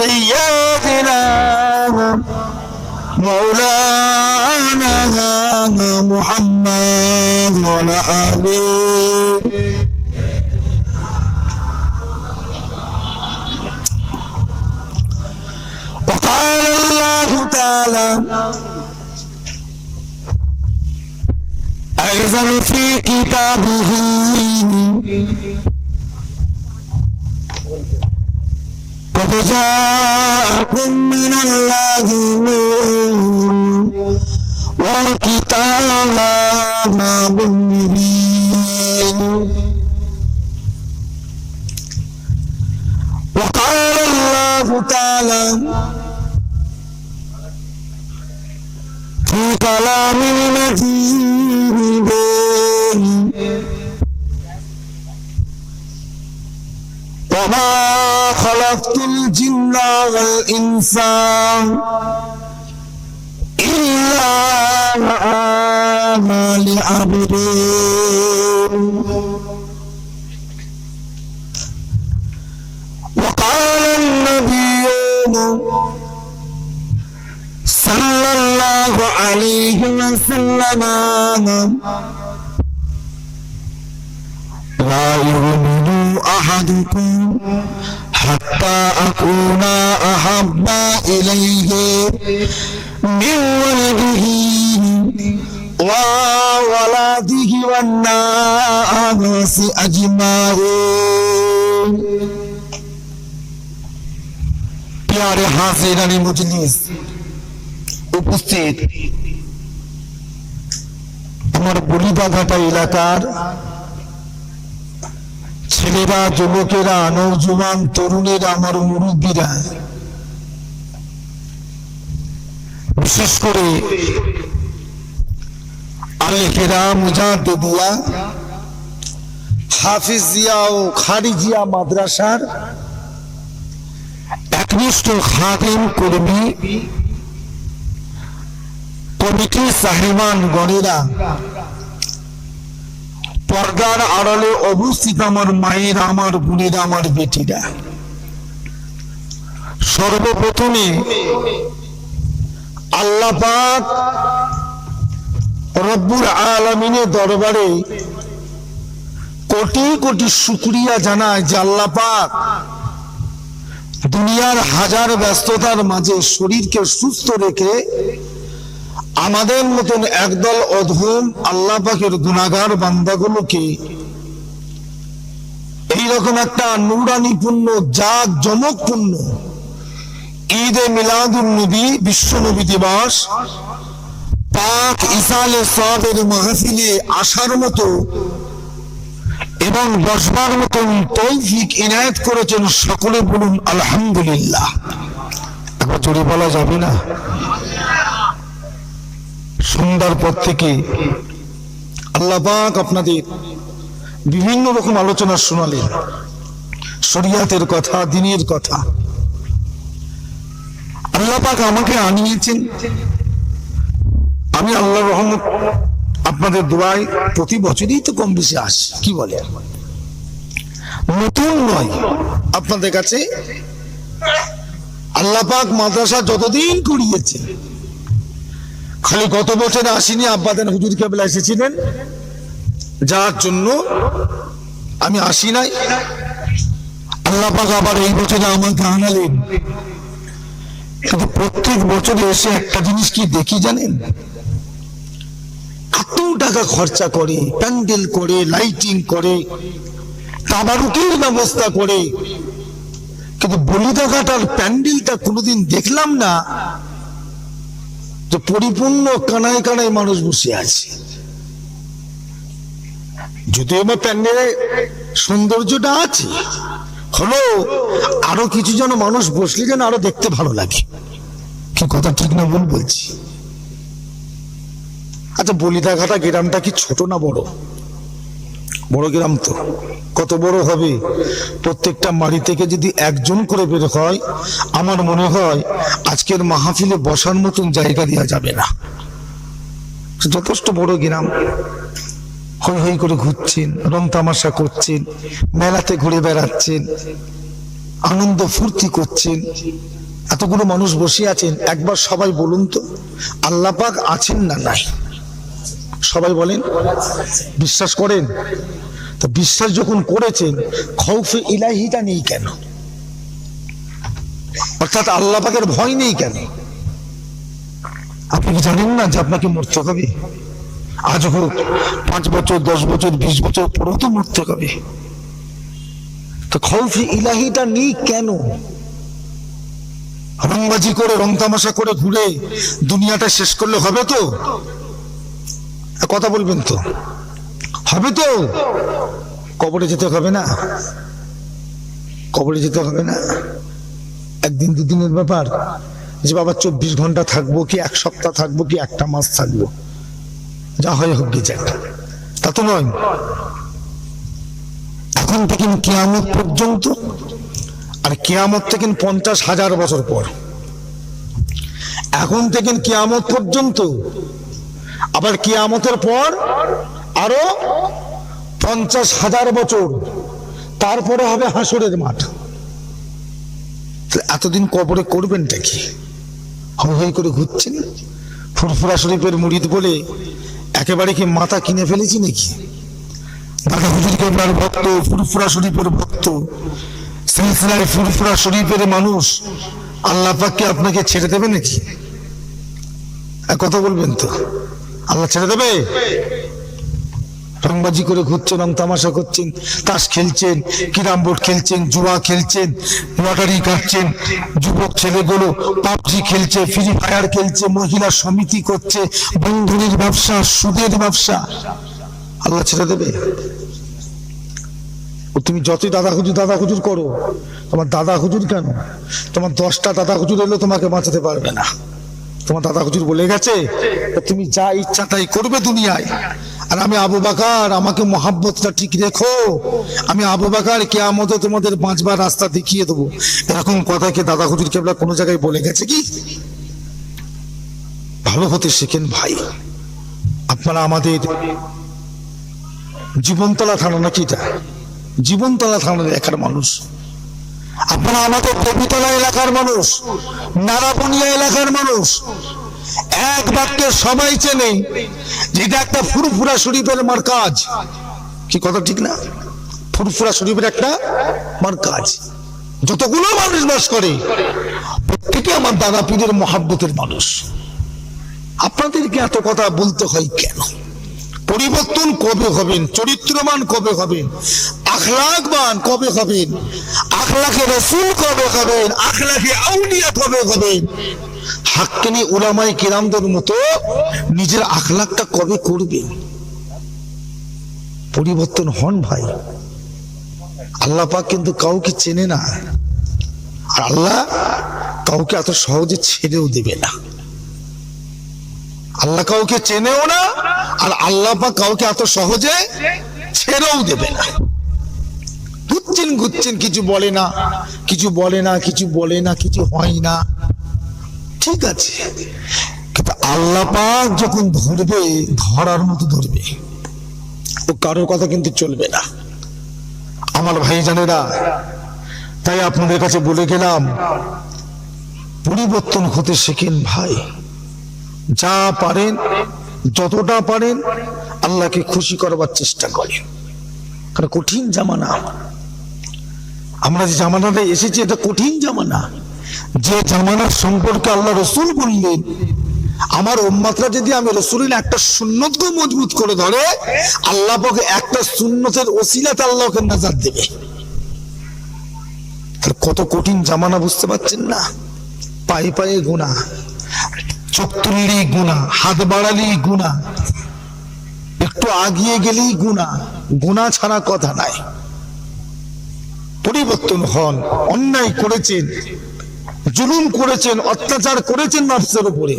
سيدنا مولانا محمد وعلى آله. وقال الله تعالى أيضا في كتابه قد جاءكم من الله نور وكتاب مبين وقال الله تعالى في كلام مجيد وما خلقت الجن والإنسان إلا ليعبدون وقال النبي صلى الله عليه وسلم لا يؤمن أحدكم حتى أكون أحب إليه من ولده وولده والناس أجمعين প্যারে হাসিন আলী মজলিস উপস্থিত আমার বলিবাঘাটা এলাকার ছেলেরা, যুবকেরা নৌজওয়ান তরুণেরা, আমার মুরব্বীরা। বিশেষ করে হাফিজিয়া ও খারিজিয়া মাদ্রাসার কর্মী, কমিটি সাহেবান গণেরা পর্দার আড়ালে অবস্থিত আমার মায়ের, আমার বোনেরা, আমার বেটিরা। সর্বপ্রথমে আল্লাহ রব্বুর আলমিনের দরবারে কোটি কোটি শুক্রিয়া জানায় যে আল্লাহ পাক দুনিয়ার হাজার ব্যস্ততার মাঝে শরীরকে সুস্থ রেখে আমাদের মতন একদল অধম আল্লাহ পাকের গুণাগার বান্দাগুলোকে এইরকম একটা নুরানিপূর্ণ জাগ জমকপূর্ণ ঈদে মিলাদুল নবী, বিশ্ব নবী দিবস পাক ইসালে সবের মাহফিলে আসার মতো এবং বসবার মতন তৌফিক ইনায়ত করেছেন সকলে বলুন আলহামদুলিল্লাহ। একবার জোরে বলা যাবে না? সন্ধ্যার পর থেকে আল্লাহ পাক আপনাদের বিভিন্ন রকম আলোচনা শোনালেন। শরিয়াতের কথা, দিনের কথা। আল্লাহ পাক আমাকে আনিয়েছেন। আমি আল্লাহ রহমত আপনাদের দোয়ায় প্রতি বছরই তো কম বেশি আসি। কি বলে? নতুন নয় আপনাদের কাছে। আল্লাহ পাক মাদ্রাসা যতদিন করিয়েছেন খালি গত বছর আসিনি আব্বাদেন হুজুর কেবলা এসেছিলেন যার জন্য আমি আসি নাই। আল্লাহ আবার এই বছরে আমাকে আনালেন। কিন্তু প্রত্যেক বছরে এসে একটা জিনিস কি দেখি জানেন? এত টাকা খরচা করে, প্যান্ডেল করে, লাইটিং করে, তাবারুকের ব্যবস্থা করে। কিন্তু বলিদাঘাটার প্যান্ডেলটা কোনোদিন দেখলাম না। যে পরিপূর্ণ কানায় কানায় মানুষ বসে আছে। যদিও আমার প্যান্ডেলে সৌন্দর্যটা আছে হলো আরও কিছু যেন মানুষ বসলে যেন আরও দেখতে ভালো লাগে। কি কথা ঠিক না ভুল বলছি? আচ্ছা বলিদাঘাটা গ্রামটা কি ছোট না বড়? বড় গ্রাম তো। কত বড় হবে? প্রত্যেকটা মাড়ি থেকে যদি একজন করে বের হয়, আমার মনে হয় আজকের মাহফিলে বসার মতন জায়গা দেওয়া যাবে না। যথেষ্ট বড় গ্রাম। হই হই করে ঘুরছেন, রং তামাশা করছেন, মেলাতে ঘুরে বেড়াচ্ছেন, আনন্দ ফুর্তি করছেন। এতগুলো মানুষ বসে আছেন, একবার সবাই বলুন তো আল্লাহ পাক আছেন না নাই? সবাই বলেন, বিশ্বাস করেন? তো বিশ্বাস যখন করেছেন, খৌফে ইলাহিটা নেই কেন? অর্থাৎ আল্লাহ পাকের ভয় নেই কেন? আপনি কি জানেন না যে আপনাকে মরতে হবে? আজ হোক, পাঁচ বছর, দশ বছর, বিশ বছর পরেও তো মরতে হবে। তো খৌফে ইলাহিটা নেই কেন? রংবাজি করে, রং তামাশা করে ঘুরে দুনিয়াটা শেষ করলে হবে তো? কথা বলবেন তো। হবে তো। কবরে যেতে হবে না। কবরে যেতে হবে না। একদিন দুদিনের ব্যাপার যে বাবা চব্বিশ ঘণ্টা থাকব কি এক সপ্তাহ থাকব কি একটা মাস থাকব। যা হয় হোক গিয়ে যাক। তা তো নয়। এখন থেকে কেয়ামত পর্যন্ত আর কেয়ামত থেকে পঞ্চাশ হাজার বছর পর। এখন থেকে কেয়ামত পর্যন্ত আবার কেয়ামতের পর আরও পঞ্চাশ হাজার বছর। তারপরে হবে হাসরের মাঠ। এতদিন কবরে করবেনটা কি? হই হই করে ঘুরছেন? ফুরফুরা শরীফের মুড়িদ বলে একেবারে কি মাথা কিনে ফেলেছি নাকি? দাদা ভক্ত, ফুরফুরা শরীফের ভক্ত, সিলসিলায় ফুরফুরা শরীফের মানুষ, আল্লাহ পাককে আপনাকে ছেড়ে দেবে নাকি? কথা বলবেন তো। আল্লাহ ছেড়ে দেবে? রংবাজি করে ঘুরছেন রং তামাশা করছেন, তাস খেলছেন কিরাম বোর্ড খেলছেন, জুয়া খেলছেন, লটারি কাটছেন, যুবক ছেলেগুলো পাবজি খেলছে ফ্রি ফায়ার খেলছে, মহিলা সমিতি করছে বন্ধনের ব্যবসা, সুদের ব্যবসা। আল্লাহ ছেড়ে দেবে? তুমি যতই দাদা হুজুর দাদা হুজুর করো, তোমার দাদা হুজুর কেন? তোমার দশটা দাদা হুজুর এলেও তোমাকে বাঁচাতে পারবে না। তোমার দাদা হুজুর বলে গেছে তুমি যা ইচ্ছা তাই করবে দুনিয়ায়। আর আমি আবু বাকার, আমাকে মহাব্বতটা ঠিক রেখো। আমি আবু বাকার কে আমাদের তোমাদের বাঁচবার রাস্তা দেখিয়ে দেবো। এরকম কথা কি দাদা হুজুর কেবলা কোনো জায়গায় বলে গেছে কি? ভালো হতে শেখেন ভাই। আপনারা আমাদের জীবনতলা থানা নাকি এটা? জীবনতলা থানার এলাকার মানুষ। আপনারা আমাদের দেবীতলা এলাকার মানুষ নারাবনিয়া এলাকার মানুষ। এক বাক্যে সবাই চেনে যে এটা একটা ফুরফুরা শরীফের মার্কাজ। কি কথা ঠিক না? ফুরফুরা শরীফের একটা মার্কাজ। যতগুলো মানুষ বাস করে, প্রত্যেকে আমার দাদা পীরের মহাব্বতের মানুষ। আপনাদেরকে এত কথা বলতে হয় কেন? পরিবর্তন কবে হবেন? চরিত্রবান কবে হবেন? আখলাকবান কবে হবেন? আখলাকে রসুল কবে হবেন? আখলাকে আউলিয়া কবে হবেন? হাক্কানি উলামাই কিরামদের মতো নিজের আখলাকটা কবে করবেন? পরিবর্তন হন ভাই। আল্লাহ পাক কিন্তু কাউকে চেনে না। আর আল্লাহ কাউকে এত সহজে ছেড়েও দেবে না। আল্লাহ কাউকে চেনেও না, আর আল্লাহ পাক কাউকে এত সহজে ছেড়েও দেবে না। ঘুরছেন ঘুরছেন কিছু বলে না, কিছু বলে না, কিছু বলে না, কিছু হয় না। ঠিক আছে। কিন্তু আল্লাহ পাক যখন ধরবে, ধরার মতো ধরবে, ও কারোর কথা কিন্তু চলবে না। আমার ভাই জানেরা তাই আপনাদের কাছে বলে গেলাম, পরিবর্তন হতে শেখেন ভাই। যা পারেন, যতটা পারেন, আল্লাহকে খুশি করবার চেষ্টা করেন। কারণ কঠিন জামানা আমরা। যে জামানাটা এসেছি, এটা কঠিন জামানা। যে জামানার সম্পর্কে আল্লাহ রসুল বললেন, আমার উম্মাতরা যদি আমি রসুলের একটা সুন্নতকে মজবুত করে ধরে, আল্লাহ পাকে একটা সুন্নতের ওসিলাতে আল্লাহকে নাজার দেবে। কত কঠিন জামানা বুঝতে পারছেন না? পায়ে পায়ে গুণা চোখ তুললেই গুণা, হাত বাড়ালেই গুণা, একটু আগিয়ে গেলেই গুণা গুণা ছাড়া কথা নাই। পরিবর্তন হন, অন্যায় করেছেন, জুলুম করেছেন, অত্যাচার করেছেন মানুষের উপরে।